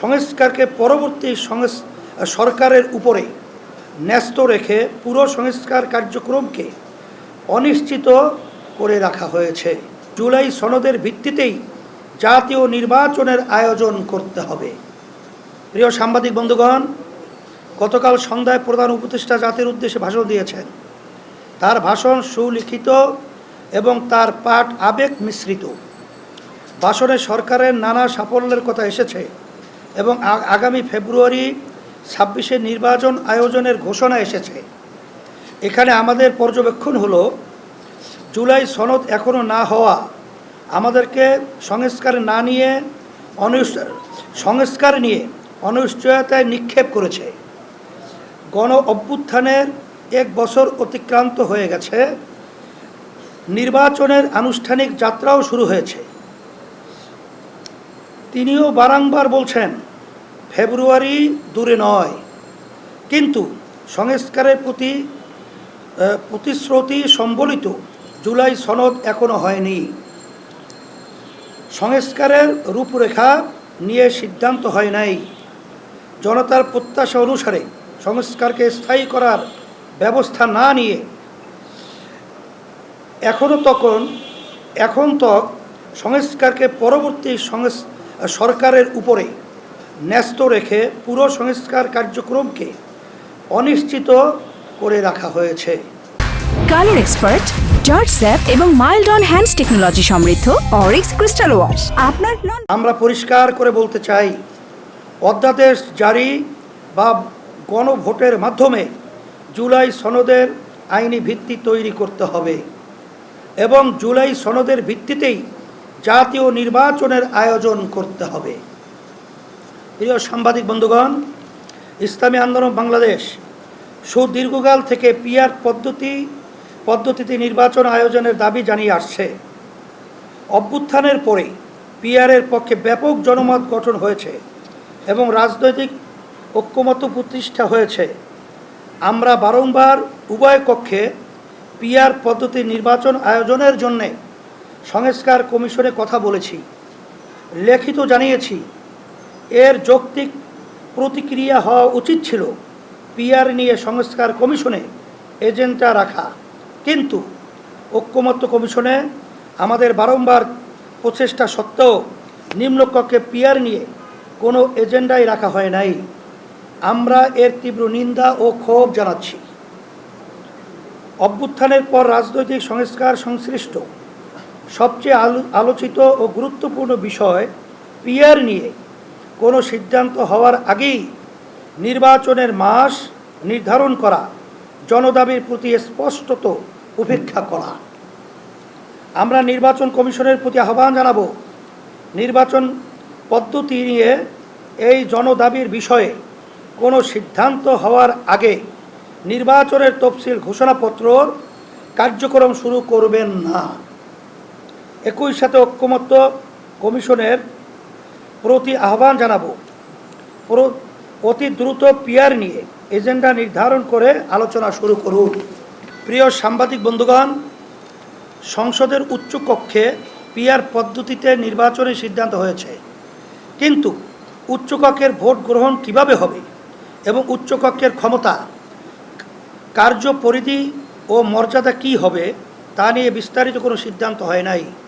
সংস্কারকে পরবর্তী সংস- সরকারের উপরে ন্যস্ত রেখে পুরো সংস্কার কার্যক্রমকে অনিশ্চিত করে রাখা হয়েছে। জুলাই সনদের ভিত্তিতেই জাতীয় নির্বাচনের আয়োজন করতে হবে। প্রিয় সাংবাদিক বন্ধুগণ, গতকাল সন্ধ্যায় প্রধান উপদেষ্টা জাতির উদ্দেশ্যে ভাষণ দিয়েছেন। তার ভাষণ সুলিখিত এবং তার পাঠ আবেগ মিশ্রিত। ভাষণে সরকারের নানা সাফল্যের কথা এসেছে। এবং আগামী ফেব্রুয়ারি ছাব্বিশে নির্বাচন আয়োজনের ঘোষণা এসেছে। এখানে আমাদের পর্যবেক্ষণ হলো, জুলাই সনদ এখনও না হওয়া, আমাদেরকে সংস্কার না নিয়ে সংস্কার নিয়ে অনিশ্চয়তায় নিক্ষেপ করেছে। গণ অভ্যুত্থানের এক বছর অতিক্রান্ত হয়ে গেছে। নির্বাচনের আনুষ্ঠানিক যাত্রাও শুরু হয়েছে। তিনিও বারংবার বলছেন ফেব্রুয়ারি দূরে নয়। কিন্তু সংস্কারের প্রতি প্রতিশ্রুতি সম্বলিত জুলাই সনদ এখনও হয়নি। সংস্কারের রূপরেখা নিয়ে সিদ্ধান্ত হয় নাই। জনতার প্রত্যাশা অনুসারে সংস্কারকে স্থায়ী করার ব্যবস্থা না নিয়ে এখনও তখন, এখন তো সংস্কারকে পরবর্তী সরকারের উপরে ন্যস্ত রেখে পুরো সংস্কার কার্যক্রমকে অনিশ্চিত করে রাখা হয়েছে। কালার এক্সপার্ট জর্জ স্যাপ এবং মাইল্ড অন হ্যান্ডস টেকনোলজি সমৃদ্ধ অরিক্স ক্রিস্টাল ওয়াশ। আপনার আমরা পরিষ্কার করে বলতে চাই অধ্যাদেশ জারি বা গণভোটের মাধ্যমে জুলাই সনদের আইনি ভিত্তি তৈরি করতে হবে এবং জুলাই সনদের ভিত্তিতেই জাতীয় নির্বাচনের আয়োজন করতে হবে। প্রিয় সাংবাদিক বন্ধুগণ, ইসলামী আন্দোলন বাংলাদেশ সুদীর্ঘকাল থেকে পিআর পদ্ধতি, পদ্ধতিতে নির্বাচন আয়োজনের দাবি জানিয়ে আসছে। অভ্যুত্থানের পরে পিআরের পক্ষে ব্যাপক জনমত গঠন হয়েছে এবং রাজনৈতিক ঐক্যমত প্রতিষ্ঠা হয়েছে। আমরা বারংবার উভয় কক্ষে পিআর পদ্ধতি নির্বাচন আয়োজনের জন্যে সংস্কার কমিশনে কথা বলেছি। লেখিত জানিয়েছি এর যৌক্তিক প্রতিক্রিয়া হওয়া উচিত ছিল পিআর নিয়ে সংস্কার কমিশনে এজেন্ডা রাখা। কিন্তু ঐক্যমত্য কমিশনে আমাদের বারংবার প্রচেষ্টা সত্ত্বেও নিম্নকক্ষে পিআর নিয়ে কোনো এজেন্ডাই রাখা হয় নাই। আমরা এর তীব্র নিন্দা ও ক্ষোভ জানাচ্ছি। অভ্যুত্থানের পর রাজনৈতিক সংস্কার সংশ্লিষ্ট সবচেয়ে আলো, আলোচিত ও গুরুত্বপূর্ণ বিষয় পিআর নিয়ে কোনো সিদ্ধান্ত হওয়ার আগেই নির্বাচনের মাস নির্ধারণ করা, জনদাবির প্রতি স্পষ্টত উপেক্ষা করা। আমরা নির্বাচন কমিশনের প্রতি আহ্বান জানাব, নির্বাচন পদ্ধতি নিয়ে এই জনদাবির বিষয়ে কোনো সিদ্ধান্ত হওয়ার আগে নির্বাচনের তফসিল ঘোষণাপত্রর কার্যক্রম শুরু করবেন না। একই সাথে ঐক্যমত্য কমিশনের প্রতি আহ্বান জানাব। অতি দ্রুত পিয়ার নিয়ে এজেন্ডা নির্ধারণ করে আলোচনা শুরু করুন। প্রিয় সাংবাদিক বন্ধুগণ, সংসদের উচ্চ কক্ষে পিয়ার পদ্ধতিতে নির্বাচনের সিদ্ধান্ত হয়েছে। কিন্তু উচ্চকক্ষের ভোট গ্রহণ কীভাবে হবে এবং উচ্চকক্ষের ক্ষমতা কার্য পরিধি ও মর্যাদা কি হবে তা নিয়ে বিস্তারিত কোনো সিদ্ধান্ত হয় নাই।